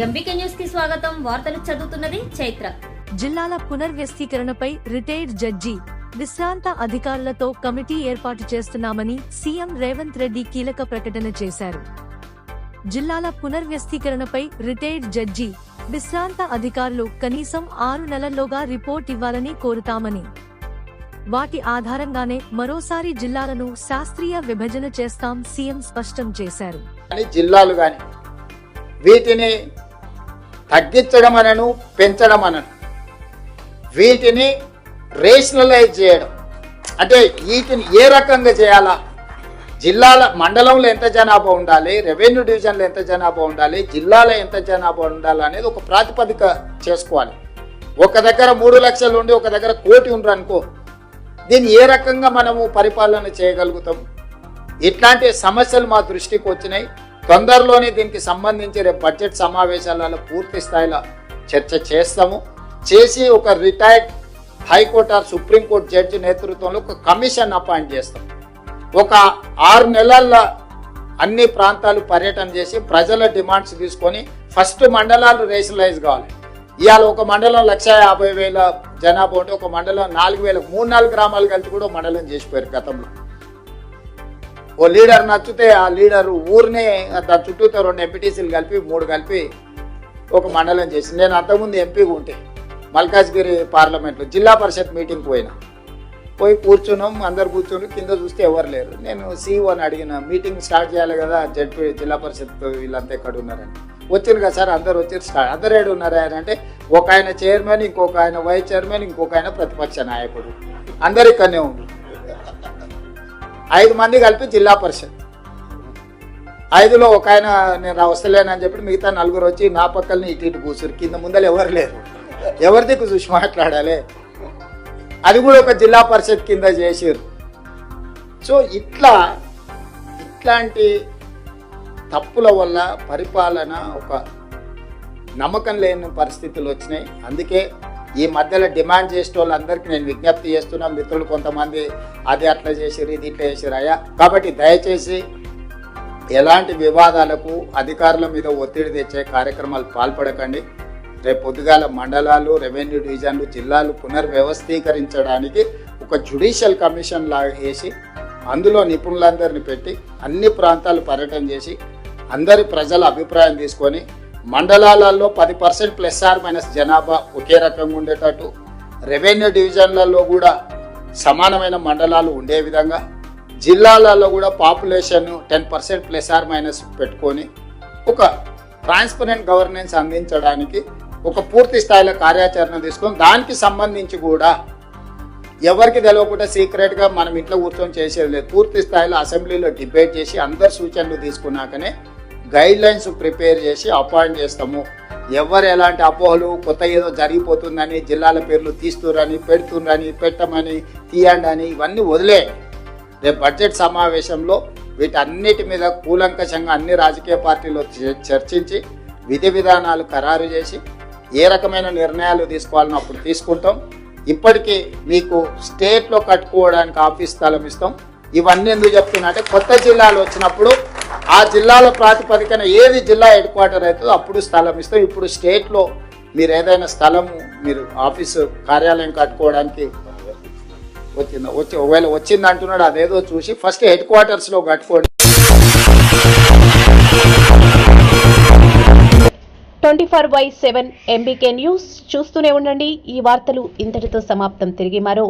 MBK న్యూస్కి స్వాగతం. వార్తలు చదువుతున్నది చైత్ర. జిల్లాల పునర్వ్యవస్థీకరణపై రిటైర్డ్ జడ్జి విశ్రాంత అధికారులతో కమిటీ ఏర్పాటు చేస్తున్నామని సీఎం రేవంత్ రెడ్డి కీలక ప్రకటన చేశారు. జిల్లాల పునర్వ్యవస్థీకరణపై రిటైర్డ్ జడ్జి విశ్రాంత అధికారులు కనీసం ఆరు నెలల్లోగా రిపోర్ట్ ఇవ్వాలని కోరుతామని. వాటి ఆధారంగానే మరోసారి జిల్లాలను శాస్త్రీయ విభజన చేస్తాం సీఎం స్పష్టం చేశారు. జిల్లాలు వీటిని తగ్గించడం అనను పెంచడం అనను వీటిని రేషనలైజ్ చేయడం. అంటే వీటిని ఏ రకంగా చేయాలా? జిల్లాల మండలంలో ఎంత జనాభా ఉండాలి? రెవెన్యూ డివిజన్లో ఎంత జనాభా ఉండాలి? జిల్లాలో ఎంత జనాభా ఉండాలి అనేది ఒక ప్రాతిపదిక చేసుకోవాలి. ఒక దగ్గర మూడు లక్షలు ఉండి ఒక దగ్గర కోటి ఉండరు అనుకో దీన్ని ఏ రకంగా మనము పరిపాలన చేయగలుగుతాం? ఇట్లాంటి సమస్యలు మా దృష్టికి వచ్చినాయి. తొందరలోనే దీనికి సంబంధించి రేపు బడ్జెట్ సమావేశాలలో పూర్తి స్థాయిలో చర్చ చేస్తాము. చేసి ఒక retired high court or supreme court judge నేతృత్వంలో ఒక కమిషన్ అపాయింట్ చేస్తాం. ఒక ఆరు నెలల్లో అన్ని ప్రాంతాలు పర్యటన చేసి ప్రజల డిమాండ్స్ తీసుకొని ఫస్ట్ మండలాలు రేషనలైజ్ కావాలి. ఇవాళ ఒక మండలం లక్ష యాభై వేల జనాభా ఉంటే ఒక మండలం నాలుగు వేల మూడు నాలుగు గ్రామాలు కలిపి కూడా మండలం చేసిపోయారు గతంలో. ఓ లీడర్ నచ్చితే ఆ లీడర్ ఊరినే దాని చుట్టూతో రెండు ఎంపీటీసీలు కలిపి మూడు కలిపి ఒక మండలం చేసి నేను అంతకుముందు ఎంపీగా ఉంటే మల్కాజ్గిరి పార్లమెంట్లో జిల్లా పరిషత్ మీటింగ్కి పోయినా. పోయి కూర్చున్నాం అందరు కూర్చొని కింద చూస్తే ఎవరు లేరు. నేను సీఈఓని అడిగిన మీటింగ్ స్టార్ట్ చేయాలి కదా జడ్పీ జిల్లా పరిషత్ వీళ్ళంతా ఎక్కడ ఉన్నారని వచ్చారు కదా సార్ అందరు వచ్చారు. స్టార్ట్ అందరు ఏడు ఉన్నారు? ఆయన అంటే ఒక ఆయన చైర్మన్ ఇంకొక ఆయన వైస్ చైర్మన్ ఇంకొక ఆయన ప్రతిపక్ష నాయకుడు. అందరు ఇక్కడనే ఉన్నారు ఐదు మంది కలిపి జిల్లా పరిషత్. ఐదులో ఒక ఆయన నేను రా- వస్తలేనని చెప్పి మిగతా నలుగురు వచ్చి నా పక్కల్ని ఇటు ఇటు కూర్చురు కింద ముందర ఎవరు లేరు. ఎవరి దిక్కు చూసి మాట్లాడాలి? అది కూడా ఒక జిల్లా పరిషత్ కింద చేసారు సో ఇట్లా ఇట్లాంటి తప్పుల వల్ల పరిపాలన ఒక నమ్మకం లేని పరిస్థితులు వచ్చినాయి. అందుకే ఈ మధ్యలో డిమాండ్ చేసే వాళ్ళందరికీ నేను విజ్ఞప్తి చేస్తున్నా మిత్రులు కొంతమంది అది అట్లా చేసిరు ఇది ఇట్లా చేసిరు అయ్యా. కాబట్టి దయచేసి ఎలాంటి వివాదాలకు అధికారుల మీద ఒత్తిడి తెచ్చే కార్యక్రమాలు పాల్పడకండి. రేపు పొద్దుగాల మండలాలు రెవెన్యూ డివిజన్లు జిల్లాలు పునర్వ్యవస్థీకరించడానికి ఒక జ్యుడిషియల్ కమిషన్ లాగా వేసి అందులో నిపుణులందరిని పెట్టి అన్ని ప్రాంతాలు పర్యటన చేసి అందరి ప్రజల అభిప్రాయం తీసుకొని మండలాలలో పది పర్సెంట్ ప్లస్ ఆర్ మైనస్ జనాభా ఒకే రకంగా ఉండేటట్టు రెవెన్యూ డివిజన్లలో కూడా సమానమైన మండలాలు ఉండే విధంగా జిల్లాలలో కూడా population ten percent plus or minus పెట్టుకొని ఒక ట్రాన్స్పరెంట్ గవర్నెన్స్ అందించడానికి ఒక పూర్తి స్థాయిలో కార్యాచరణ తీసుకొని దానికి సంబంధించి కూడా ఎవరికి తెలవకుండా సీక్రెట్గా మనం ఇంట్లో కూర్చొని చేసేది లేదు. పూర్తి స్థాయిలో అసెంబ్లీలో డిబేట్ చేసి అందరు సూచనలు తీసుకున్నాకనే గైడ్ లైన్స్ ప్రిపేర్ చేసి అపాయింట్ చేస్తాము. ఎవరు ఎలాంటి అపోహలు కొత్త ఏదో జరిగిపోతుందని జిల్లాల పేర్లు తీస్తురని పెడుతుండ్రని పెట్టమని తీయండి అని ఇవన్నీ వదిలే. రేపు బడ్జెట్ సమావేశంలో వీటన్నిటి మీద కూలంకషంగా అన్ని రాజకీయ పార్టీలు చర్చించి విధి విధానాలు ఖరారు చేసి ఏ రకమైన నిర్ణయాలు తీసుకోవాలని అప్పుడు తీసుకుంటాం. ఇప్పటికీ మీకు స్టేట్లో కట్టుకోవడానికి ఆఫీస్ స్థలం ఇస్తాం. ఇవన్నీ ఎందుకు చెప్తున్నా అంటే కొత్త జిల్లాలు వచ్చినప్పుడు ఆ జిల్లాల ప్రాతిపదికన ఏది జిల్లా హెడ్ క్వార్టర్ అవుతుందో అప్పుడు స్థలం ఇస్తాం. ఇప్పుడు స్టేట్లో మీరు ఏదైనా స్థలం మీరు ఆఫీసు కార్యాలయం కట్టుకోవడానికి వచ్చిందా? వచ్చి ఒకవేళ వచ్చింది అంటున్నాడు అదేదో చూసి ఫస్ట్ హెడ్ క్వార్టర్స్లో కట్టుకోండి. Twenty four by seven MBK news చూస్తూనే ఉండండి. ఈ వార్తలు ఇంతటితో సమాప్తం. తిరిగి మరో